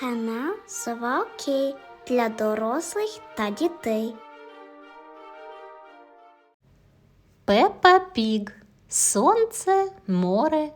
Канал Сова Окей для дорослих та дітей. Пепа Піг. Сонце, море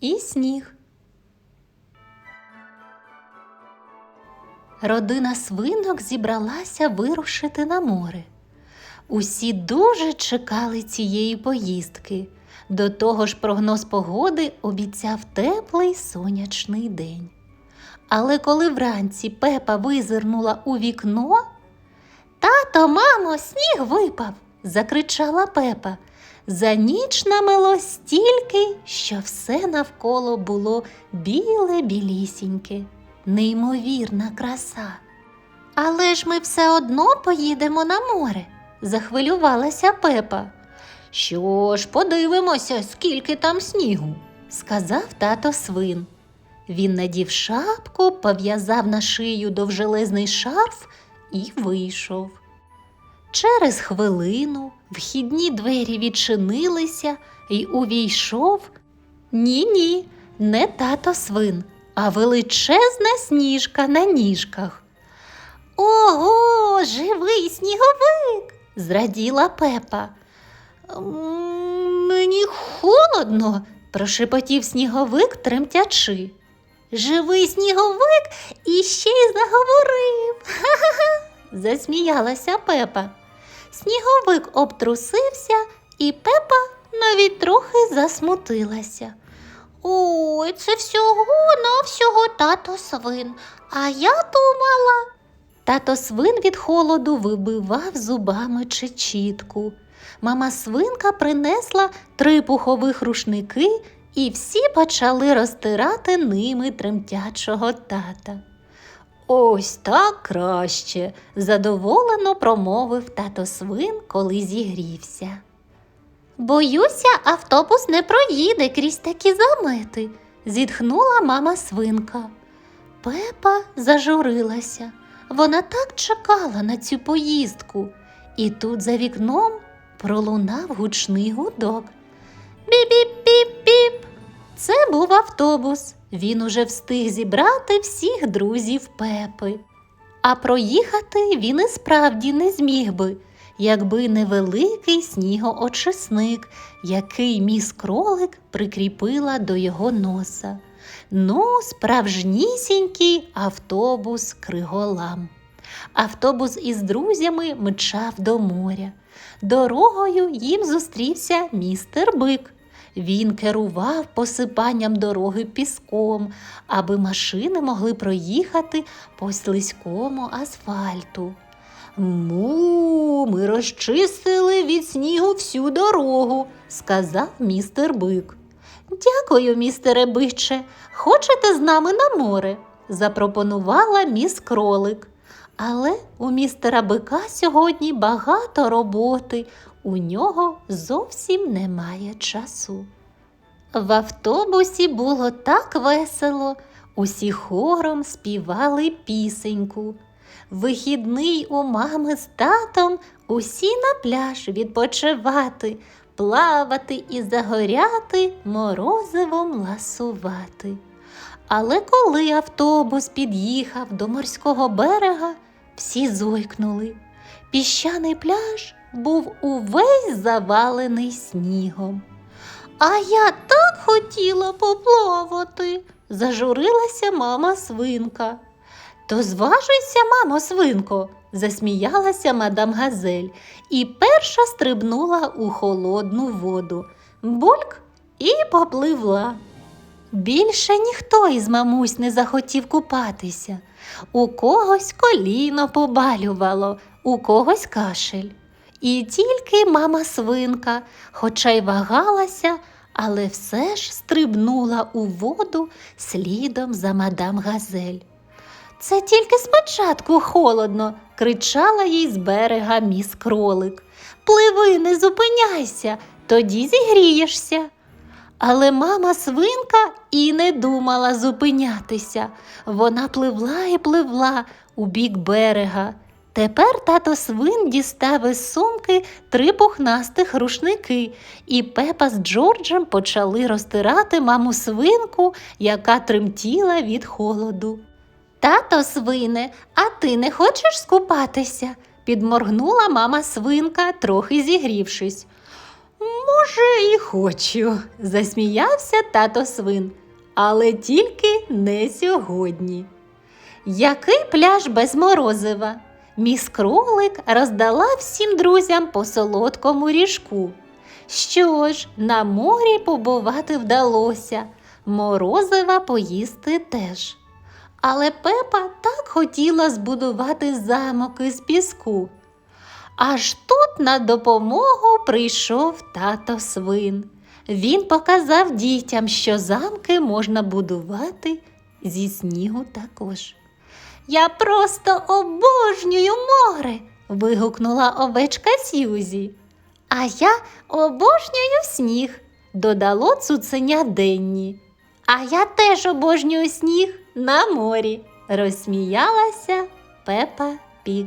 і сніг. Родина свинок зібралася вирушити на море. Усі дуже чекали цієї поїздки. До того ж, прогноз погоди обіцяв теплий сонячний день. Але коли вранці Пепа визирнула у вікно, Тато, мамо, сніг випав. закричала Пепа. За ніч намело стільки, що все навколо було біле білісіньке, неймовірна краса. Але ж ми все одно поїдемо на море, захвилювалася Пепа. Що ж, подивимося, скільки там снігу, сказав тато свин. Він надів шапку, пов'язав на шию довжелезний шарф і вийшов. Через хвилину вхідні двері відчинилися і увійшов ні ні, не тато свин, а величезна сніжка на ніжках. Ого, живий сніговик! зраділа Пепа. «М, Мені холодно, прошепотів сніговик, тремтячи. Живий сніговик і ще й заговорив. Ха-ха-ха, засміялася Пепа. Сніговик обтрусився, і Пепа навіть трохи засмутилася. Ой, це всього навсього тато свин, а я думала. Тато свин від холоду вибивав зубами чечітку. Мама свинка принесла три пухових рушники, і всі почали розтирати ними тремтячого тата. Ось так краще, задоволено промовив тато свин, коли зігрівся. Боюся, автобус не проїде крізь такі замети, зітхнула мама свинка. Пепа зажурилася. Вона так чекала на цю поїздку, і тут за вікном пролунав гучний гудок. Біп-біп-біп-біп. Це був автобус. Він уже встиг зібрати всіх друзів Пепи. А проїхати він і справді не зміг би, якби не великий снігоочисник, який міс кролик прикріпила до його носа. Ну, справжнісінький автобус криголам. Автобус із друзями мчав до моря. Дорогою їм зустрівся містер Бик. Він керував посипанням дороги піском, аби машини могли проїхати по слизькому асфальту. Му, ми розчистили від снігу всю дорогу, сказав містер Бик. Дякую, містере Биче. Хочете з нами на море? запропонувала міс кролик. Але у містера бика сьогодні багато роботи, у нього зовсім немає часу. В автобусі було так весело, усі хором співали пісеньку. Вихідний у мами з татом усі на пляж відпочивати, плавати і загоряти, морозивом ласувати. Але коли автобус під'їхав до морського берега, всі зойкнули. Піщаний пляж був увесь завалений снігом. А я так хотіла поплавати, зажурилася мама свинка. То зважуйся, мамо свинко, засміялася мадам Газель і перша стрибнула у холодну воду. Бульк і попливла. Більше ніхто із мамусь не захотів купатися. У когось коліно побалювало, у когось кашель. І тільки мама свинка, хоча й вагалася, але все ж стрибнула у воду слідом за мадам Газель. Це тільки спочатку холодно, кричала їй з берега міс кролик. Пливи, не зупиняйся, тоді зігрієшся. Але мама свинка і не думала зупинятися. Вона пливла і пливла у бік берега. Тепер тато свин дістав із сумки три пухнастих рушники, і Пепа з Джорджем почали розтирати маму свинку, яка тремтіла від холоду. Тато свине, а ти не хочеш скупатися? підморгнула мама свинка, трохи зігрівшись. Може, і хочу, засміявся тато свин, але тільки не сьогодні. Який пляж без морозива? Міс кролик роздала всім друзям по солодкому ріжку. Що ж, на морі побувати вдалося, морозива поїсти теж. Але Пепа так хотіла збудувати замок із піску. Аж тут на допомогу прийшов тато свин. Він показав дітям, що замки можна будувати зі снігу також. Я просто обожнюю море. вигукнула овечка Сьюзі. А я обожнюю сніг, додало цуценя Денні. А я теж обожнюю сніг на морі, розсміялася Пепа Піг.